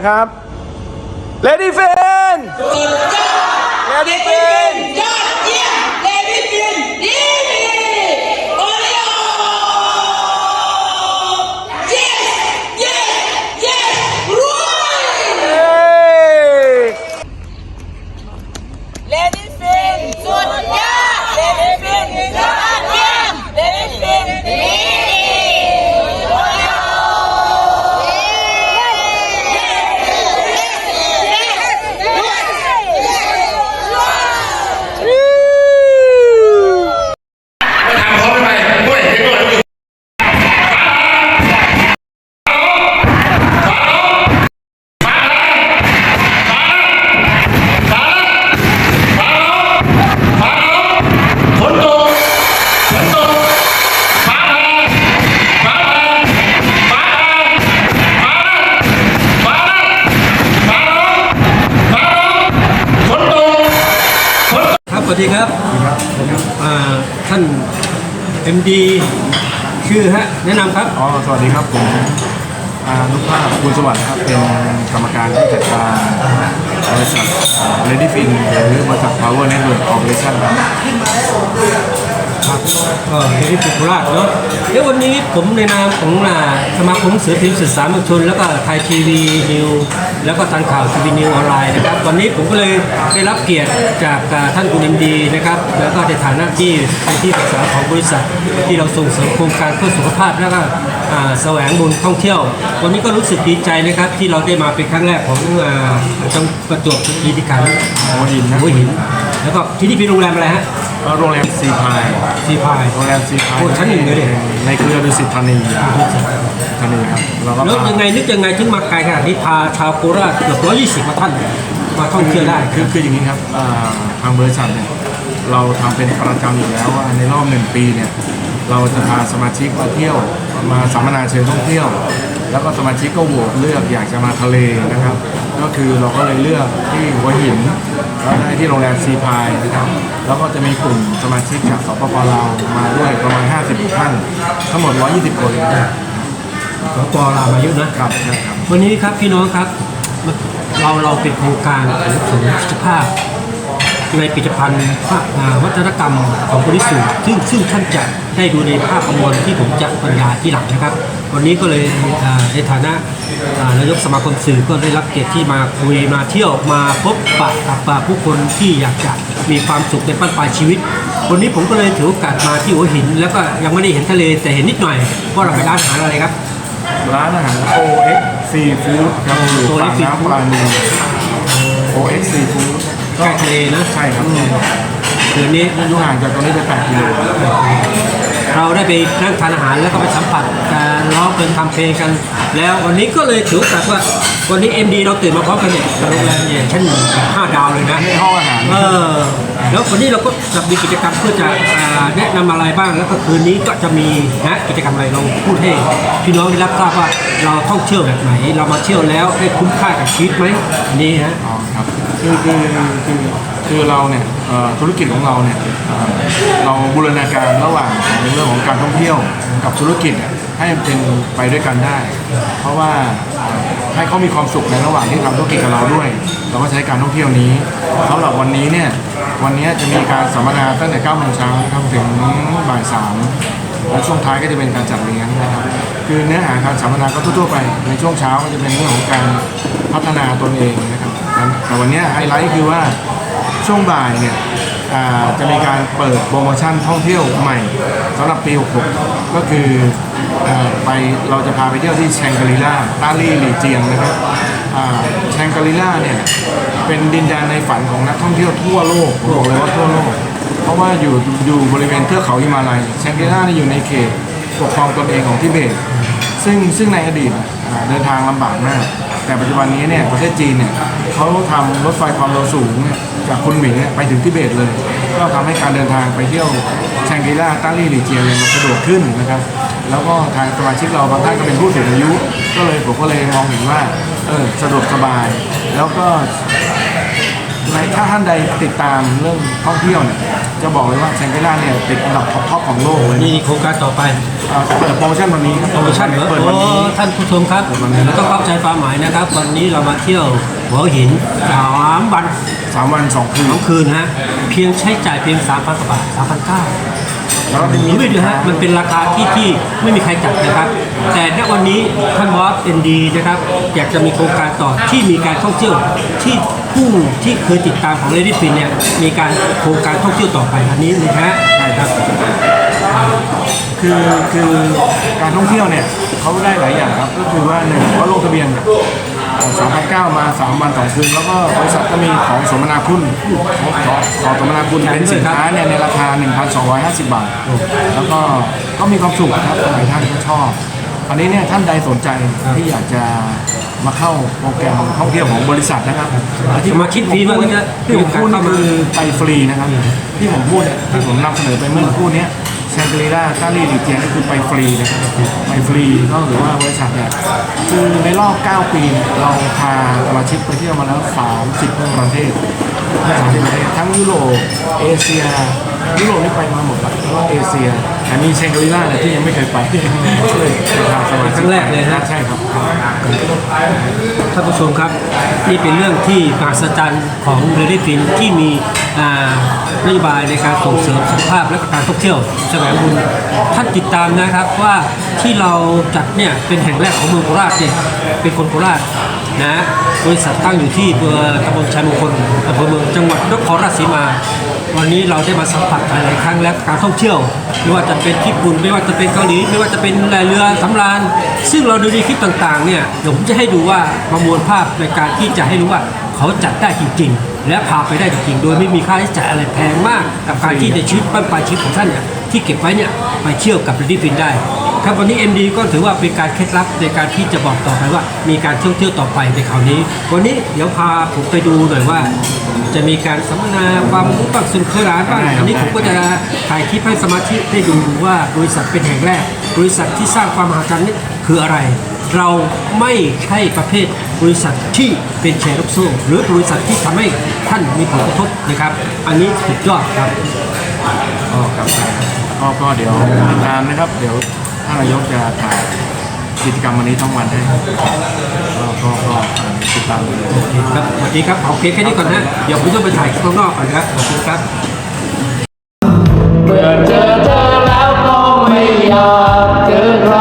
นะครับ Lady Fan ดีครับอ่าท่าน MD ชื่อฮะแนะนำครับ อ๋อ สวัสดีครับ ผมอานุภาพบุญสวัสดิ์ครับ เป็นกรรมการผู้จัดการบริษัทเลดี้ฟินหรือบริษัท Power Network Corporation ครับ ครับก็เฮลิฟิโคราชเนาะเดี๋ยววันนี้ผมในนามของอ่าสมาคมหนังสือพิมพ์สื่อสารมวลชน แล้วก็ไทยทีวีนิวแล้วก็ทันข่าวทีวีนิวออนไลน์นะครับวันนี้ผมก็เลยได้รับเกียรติจากอ่าท่านคุณ MD นะครับแล้วก็ในฐานะที่เป็นที่ปรึกษาของบริษัท ที่เราส่งเสริมโครงการเพื่อสุขภาพแล้วก็อ่าแสวงบุญท่องเที่ยว วันนี้ก็รู้สึกดีใจนะครับ ที่เราได้มาเป็นครั้งแรกของอ่าจังหวัดประจวบคีรีขันธ์หัวหินนะหัวหิน แล้วก็ที่นี่เป็นโรงแรมอะไรฮะก็โรงแรมซีพายซีพาย โรงแรมซีพายโอ้ชั้นหนึ่งเลยดิ ในเครือดุสิตธานีธานีครับเราก็แล้วพายังไงนึกยังไงถึงมาไกลขนาดนี้พาชาวโคราชเกือบร้อยยี่สิบกว่าท่านมาท่องเที่ยวได้คือคืออย่างนี้ครับอ่าทางบริษัทเนี่ยเราทำเป็นประจำอยู่แล้วว่าในรอบหนึ่งปีเนี่ยเราจะพาสมาชิกมาเที่ยวมาสัมมนาเชิญท่องเที่ยว แล้วก็สมาชิกก็โหวตเลือกอยากจะมาทะเลนะครับ ก็คือเราก็เลยเลือกที่หัวหินแล้วได้ที่โรงแรมซีพายนะครับแล้วก็จะมีกลุ่มสมาชิกจากสปปลาวมาด้วยประมาณ 50ท่านทั้งหมด 120 คนนะครับสปลาวมาเยอะนะครับใช่ครับ วันนี้ครับพี่น้องครับเราเราเป็นโครงการของศูนย์สุขภาพในผลิตภัณฑ์ภาพอ่าวัฒนกรรมของบริสุทธิ์ซึ่งซึ่งท่านจะได้ดูในภาพประมวลที่ผมจะบรรยายที่หลังนะครับ วันนี้ก็เลยอ่าในฐานะอ่านายกสมาคมสื่อก็ได้รับเกียรติที่มาคุยมาเที่ยวมาพบปะกับอ่าผู้คนที่อยากจะมีความสุขในปั้นปลายชีวิต วันนี้ผมก็เลยถือโอกาสมาที่หัวหิน แล้วก็ยังไม่ได้เห็นทะเลแต่เห็นนิดหน่อยว่าเราไปร้านอาหารอะไรครับ ร้านอาหาร OX Seafood ครับอยู่ OX ปากน้ำปลานี OX Seafood ใกล้ทะเลนะใช่ครับคืนนี้อยู่ห่างจากตรงนี้ไป8กิโล เราได้ไปนั่งทานอาหารแล้วก็ไปสัมผัสการร้องเพลงทำเพลงกัน แล้ววันนี้ก็เลยถือโอกาสว่าวันนี้ MD เราตื่นมาพร้อมกันเนี่ยโรงแรมเนี่ยชั้นห้าดาวเลยนะในห้องอาหารเออแล้ววันนี้เราก็จะมีกิจกรรมเพื่อจะอ่าแนะนำอะไรบ้างแล้วก็คืนนี้ก็จะมีนะกิจกรรมอะไรเราพูดให้พี่น้องได้รับทราบว่าเราท่องเที่ยวแบบไหน เรามาเที่ยวแล้วได้คุ้มค่ากับชีวิตไหมอันนี่ฮะอ๋อครับคือคือคือคือเราเนี่ยเอ่อธุรกิจของเราเนี่ย เราบูรณาการระหว่างในเรื่องของการท่องเที่ยวกับธุรกิจให้เป็นไปด้วยกันได้ เพราะว่าให้เขามีความสุขในระหว่างที่ทำธุรกิจกับเราด้วย เราก็ใช้การท่องเที่ยวนี้สำหรับวันนี้เนี่ยวันนี้จะมีการสัมมนาตั้งแต่9โมงเช้าครับถึงบ่ายสามและช่วงท้ายก็จะเป็นการจัดเลี้ยงนะครับคือเนื้อหาการสัมมนาก็ทั่วๆไปในช่วงเช้าก็จะเป็นเรื่องของการพัฒนาตนเองนะครับแต่วันนี้ไฮไลท์คือว่าช่วงบ่ายเนี่ย อ่าจะมีการเปิดโปรโมชั่นท่องเที่ยวใหม่สำหรับปี66ก็คืออ่าไปเราจะพาไปเที่ยวที่แชงกรีล่าต้าลี่หลีเจียงนะครับอ่าแชงกรีล่าเนี่ยเป็นดินแดนในฝันของนักท่องเที่ยวทั่วโลกผมบอกเลยว่าทั่วโลก เพราะว่าอยู่อยู่บริเวณเทือกเขาฮิมาลัยแชงกรีล่านี่อยู่ในเขตปกครองตนเองของทิเบต ซึ่งซึ่งในอดีตอ่าเดินทางลำบากมาก แต่ปัจจุบันนี้เนี่ยประเทศจีนเนี่ยเขาทำรถไฟความเร็วสูงเนี่ยจากคุนหมิงเนี่ยไปถึงทิเบตเลย ก็ทำให้การเดินทางไปเที่ยวแชงกรีลาต้าลี่หลีเจียเนี่ยมันสะดวกขึ้นนะครับแล้วก็ทางสมาชิกเราบางท่านก็เป็นผู้สูงอายุ ก็เลยผมก็เลยมองเห็นว่าเออสะดวกสบาย แล้วก็ในถ้าท่านใดติดตามเรื่องท่องเที่ยวเนี่ย จะบอกเลยว่าแซงเกล่าเนี่ยติดอันดับท็อปๆของโลกเลยนี่โครงการต่อไปเอ่อเปิดโปรโมชั่นวันนี้ครับโปรโมชั่นเหรอเปิดโอ้วันนี้ ท่านผู้ชมครับวันนี้แล้วก็เข้าใจความหมายนะครับ วันนี้เรามาเที่ยวหัวหินสามวันสามวันสองคืน สองคืนฮะเพียงใช้จ่ายเพียง3 0 0 0กว่าบาท3 9 0 0แล้วก็จะมีรู้ไหมดูฮะมันเป็นราคาที่ที่ไม่มีใครจัดนะครับ แต่ณวันนี้ท่านบอสเอ็นดีนะครับอยากจะมีโครงการต่อที่มีการท่องเที่ยวที่ผู้ที่เคยติดตามของเลดี้ฟินเนี่ยมีการโครงการท่องเที่ยวต่อไปอันนี้นะฮะใช่ครับคือคือการท่องเที่ยวเนี่ยเขาได้หลายอย่างครับก็คือว่าหนึ่งเขาลงทะเบียน สามพันเก้ามาสามวันสองคืนแล้วก็บริษัทก็มีของสมนาคุณของของของสมนาคุณเป็นสินค้าเนี่ยในราคา 1,250 บาท แล้วก็ก็มีความสุขครับหลายท่านก็ชอบอันนี้เนี่ยท่านใดสนใจที่อยากจะมาเข้าโปรแกรมท่องเที่ยวของบริษัทนะครับสมาชิกฟรีมากเลยนะที่ผมพูดนี่คือไปฟรีนะครับ ที่ผมพูดเนี่ยที่ผมนำเสนอไปเมื่อสักครู่เนี้ แซงเกรีล่าต้าลีดีเจียนี่คือไปฟรีนะครับไปฟรีก็หรือว่าบริษัทเนี่ยคือในรอบ 9 ปีเนี่ยเราพาสมาชิกไปเที่ยวมาแล้ว 30ประเทศ30ประเทศทั้งยุโรปเอเชียยุโรปนี่ไปมาหมดแล้วแล้วก็เอเชียแต่มีแชงกรีล่าเนี่ยที่ยังไม่เคยไปก็เลยพาสมาชิกครั้งแรกเลยนะใช่ครับ ท่านผู้ชมครับ นี่เป็นเรื่องที่มหัศจรรย์ของเรดี้ฟินที่มีอ่านโยบายในการส่งเสริมสุขภาพและการท่องเที่ยวแสวงบุญท่านติดตามนะครับว่าที่เราจัดเนี่ยเป็นแห่งแรกของเมืองโคราชเนี่ยเป็นคนโคราชนะบริษัทตั้งอยู่ที่อำเภอตำบลชัยมงคลอำเภอเมืองจังหวัดนครราชสีมา วันนี้เราได้มาสัมผัสหลายครั้งแล้วการท่องเที่ยว ไม่ว่าจะเป็นญี่ปุ่นไม่ว่าจะเป็นเกาหลีไม่ว่าจะเป็นเรือสำราญ ซึ่งเราดูในคลิปต่างๆเนี่ยเดี๋ยวผมจะให้ดูว่าประมวลภาพในการที่จะให้รู้ว่าเขาจัดได้จริง ๆ และพาไปได้จริงๆโดยไม่มีค่าใช้จ่ายอะไรแพงมาก กับการที่ในชีวิตบ้นปลายชีวิตของท่านเนี่ยที่เก็บไว้เนี่ยไปเที่ยวกับดิฟินได้ ครับวันนี้ MD ก็ถือว่าเป็นการเคล็ดลับในการที่จะบอกต่อไปว่า มีการท่องเที่ยวต่อไปในคราวนี้ วันนี้เดี๋ยวพาผมไปดูหน่อยว่า จะมีการสัมมนาความรู้บ้างสนุกสนานบ้างอันนี้ผมก็จะถ่ายคลิปให้สมาชิกได้ดูว่าบริษัทเป็นแห่งแรก บริษัทที่สร้างความมหัศจรรย์นี้คืออะไร เราไม่ใช่ประเภทบริษัทที่เป็นแชร์ลูกโซ่หรือบริษัทที่ทำให้ท่านมีผลกระทบนะครับ อันนี้สุดยอดครับก็ครับก็ก็เดี๋ยวติดตามนะครับเดี๋ยว ท่านนายกจะถ่ายกิจกรรมวันนี้ทั้งวันให้ก็ก็ก็ติดตามเลยครับสวัสดีครับเอาเพียงแค่นี้ก่อนนะเดี๋ยวผมจะไปถ่ายคลิปข้างนอกก่อนครับขอบคุณครับเมื่อเจอเธอแล้วก็ไม่อยากเจอใคร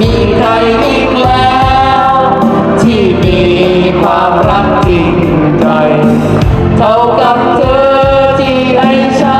มีใครอีกแล้ว ที่มีความรักจริงใจ เท่ากับเธอที่ให้ฉัน